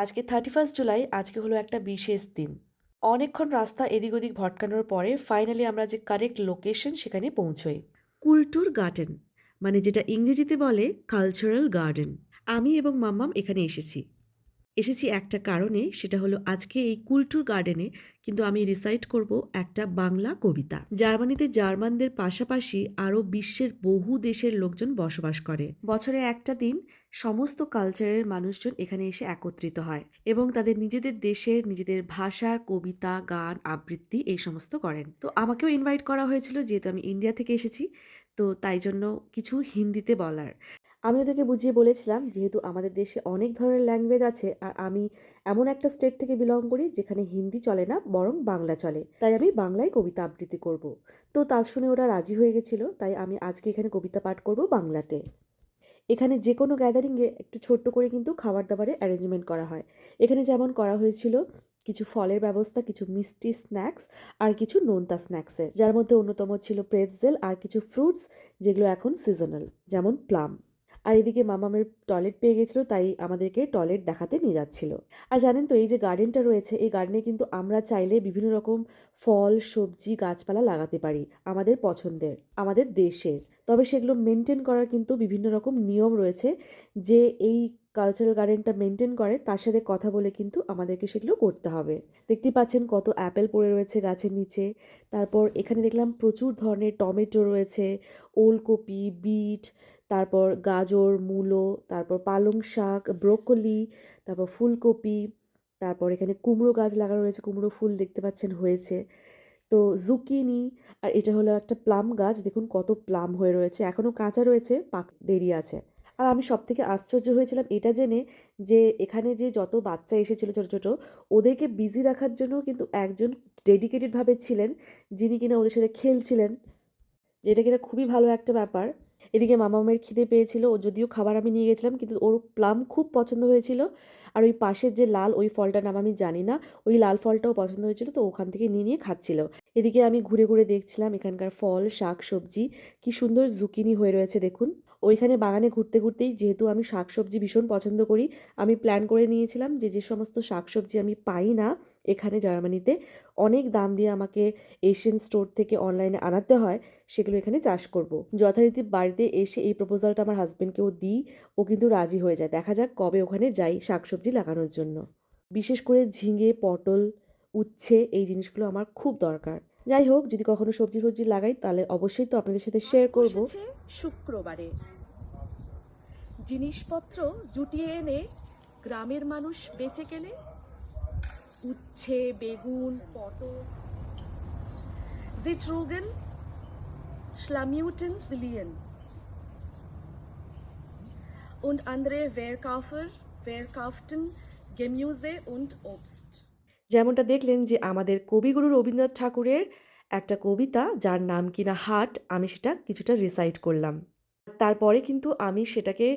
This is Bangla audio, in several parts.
আজকে থার্টি ফার্স্ট জুলাই, আজকে হলো একটা বিশেষ দিন। অনেকক্ষণ রাস্তা এদিক ওদিক ভটকানোর পরে ফাইনালি আমরা যে কারেক্ট লোকেশন সেখানে পৌঁছই। কুলটুর গার্ডেন মানে যেটা ইংরেজিতে বলে কালচারাল গার্ডেন আমি এবং মাম্মাম এখানে এসেছি। এসেছি একটা কারণে, সেটা হলো আজকে এই কুলটুর গার্ডেনে কিন্তু আমি রিসাইট করব একটা বাংলা কবিতা। জার্মানিতে জার্মানদের পাশাপাশি আরও বিশ্বের বহু দেশের লোকজন বসবাস করে। বছরে একটা দিন সমস্ত কালচারের মানুষজন এখানে এসে একত্রিত হয় এবং তাদের নিজেদের দেশের নিজেদের ভাষার কবিতা, গান, আবৃত্তি এই সমস্ত করেন। তো আমাকেও ইনভাইট করা হয়েছিল, যেহেতু আমি ইন্ডিয়া থেকে এসেছি, তো তাই জন্য কিছু হিন্দিতে বলার। আমি ওদেরকে বুঝিয়ে বলেছিলাম, যেহেতু আমাদের দেশে অনেক ধরনের ল্যাঙ্গুয়েজ আছে, আর আমি এমন একটা স্টেট থেকে বিলং করি যেখানে হিন্দি চলে না, বরং বাংলা চলে। তাই আমি বাংলায় কবিতা আবৃত্তি করব। তো তা শুনে ওরা রাজি হয়ে গেছিল, তাই আমি আজকে এখানে কবিতা পাঠ করব বাংলাতে। এখানে যে কোনো গ্যাদারিংয়ে একটু ছোট্ট করে কিন্তু খাবার দাবারের অ্যারেঞ্জমেন্ট করা হয়। এখানে যেমন করা হয়েছিল কিছু ফলের ব্যবস্থা, কিছু মিষ্টি স্ন্যাক্স আর কিছু নোনতা স্ন্যাক্সের যার মধ্যে অন্যতম ছিল প্রেটজেল আর কিছু ফ্রুটস যেগুলো এখন সিজনাল যেমন প্লাম আর এদিকে মামামের টয়লেট পেয়ে গেছিল, তাই আমাদেরকে টয়লেট দেখাতে নিয়ে যাচ্ছিল। আর জানেন তো, এই যে গার্ডেনটা রয়েছে, এই গার্ডেনে কিন্তু আমরা চাইলে বিভিন্ন রকম ফল, সবজি, গাছপালা লাগাতে পারি আমাদের পছন্দের, আমাদের দেশের। তবে সেগুলো মেনটেন করার কিন্তু বিভিন্ন রকম নিয়ম রয়েছে যে এই কালচারাল গার্ডেনটা মেনটেন করে, তার সাথে কথা বলে কিন্তু আমাদেরকে সেগুলো করতে হবে। দেখতে পাচ্ছেন কত অ্যাপেল পড়ে রয়েছে গাছের নিচে। তারপর এখানে দেখলাম প্রচুর ধরনের টমেটো রয়েছে, ওলকপি, বিট, তারপর গাজর, মূলো, তারপর পালং শাক, ব্রোকলি, তারপর ফুলকপি, তারপর এখানে কুমড়ো গাছ লাগানো রয়েছে, কুমড়ো ফুল দেখতে পাচ্ছেন হয়েছে। তো জুকিনি আর এটা হলো একটা প্লাম গাছ, দেখুন কত প্লাম হয়ে রয়েছে এখনও কাঁচা রয়েছে, পাক দেরি আছে। আর আমি সব থেকে আশ্চর্য হয়েছিলাম এটা জেনে যে এখানে যে যত বাচ্চা এসেছিল ছোটো ছোটো, ওদেরকে বিজি রাখার জন্য কিন্তু একজন ডেডিকেটেডভাবে ছিলেন যিনি কিনা ওদের সাথে খেলছিলেন। যেটা কিনা খুবই ভালো একটা ব্যাপার। এদিকে মামামের খিদে পেয়েছিল, ও যদিও খাবার আমি নিয়ে গেছিলাম, কিন্তু ওর প্লাম খুব পছন্দ হয়েছিল। আর ওই পাশের যে লাল, ওই ফলটার নাম আমি জানি না, ওই লাল ফলটাও পছন্দ হয়েছিল, তো ওখান থেকে নিয়ে নিয়ে খাচ্ছিল। এদিকে আমি ঘুরে ঘুরে দেখছিলাম এখানকার ফল, শাক, সবজি, কি সুন্দর জুকিনি হয়ে রয়েছে দেখুন। ওইখানে বাগানে ঘুরতে ঘুরতেই যেহেতু আমি শাকসবজি ভীষণ পছন্দ করি, আমি প্ল্যান করে নিয়েছিলাম যে যে সমস্ত শাকসবজি আমি পাই না এখানে জার্মানিতে, অনেক দাম দিয়ে আমাকে এশিয়ান স্টোর থেকে অনলাইনে আনাতে হয়, সেগুলো এখানে চাষ করব। যথারীতি বাড়িতে এসে এই প্রপোজালটা আমার হাজব্যান্ডকেও দিই, ও কিন্তু রাজি হয়ে যায়। দেখা যাক কবে ওখানে যাই শাকসবজি লাগানোর জন্য। বিশেষ করে ঝিঙে, পটল, উচ্ছে, এই জিনিসগুলো আমার খুব দরকার। যাই হোক যদি কখনো সবজি ফবজি লাগাই তাহলে অবশ্যই তো আপনাদের সাথে শেয়ার করব। শুক্রবারে। জিনিসপত্র জুটিয়ে এনে গ্রামের মানুষ বেঁচে কেনে। উচ্ছে বেগুন পটল। জিট্রুগেন Schlammuten Zilien und andere Verkäufer verkauften Gemüse und Obst. যেমনটা দেখলেন যে আমাদের কবিগুরু রবীন্দ্রনাথ ঠাকুরের একটা কবিতা, যার নাম কিনা হাট, আমি সেটা কিছুটা রিসাইট করলাম। তারপরে কিন্তু আমি সেটাকে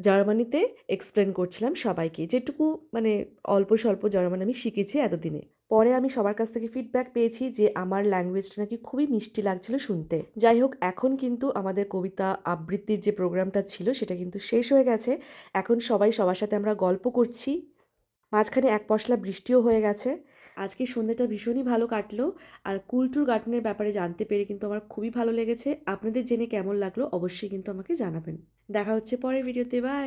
জার্মানিতে এক্সপ্লেন করছিলাম সবাইকে। যেটুকু মানে অল্প স্বল্প জার্মান আমি শিখেছি এতদিনে। পরে আমি সবার কাছ থেকে ফিডব্যাক পেয়েছি যে আমার ল্যাঙ্গুয়েজটা নাকি খুবই মিষ্টি লাগছিল শুনতে। যাই হোক, এখন কিন্তু আমাদের কবিতা আবৃত্তির যে প্রোগ্রামটা ছিল, সেটা কিন্তু শেষ হয়ে গেছে। এখন সবাই সবার সাথে আমরা গল্প করছি। মাঝখানে এক পশলা বৃষ্টিও হয়ে গেছে। আজকে সন্ধ্যাটা ভীষণই ভালো কাটলো। আর কুলটুর গার্ডেনের ব্যাপারে জানতে পেরে কিন্তু আমার খুবই ভালো লেগেছে। আপনাদের জেনে কেমন লাগল অবশ্যই কিন্তু আমাকে জানাবেন। দেখা হচ্ছে পরের ভিডিওতে বাই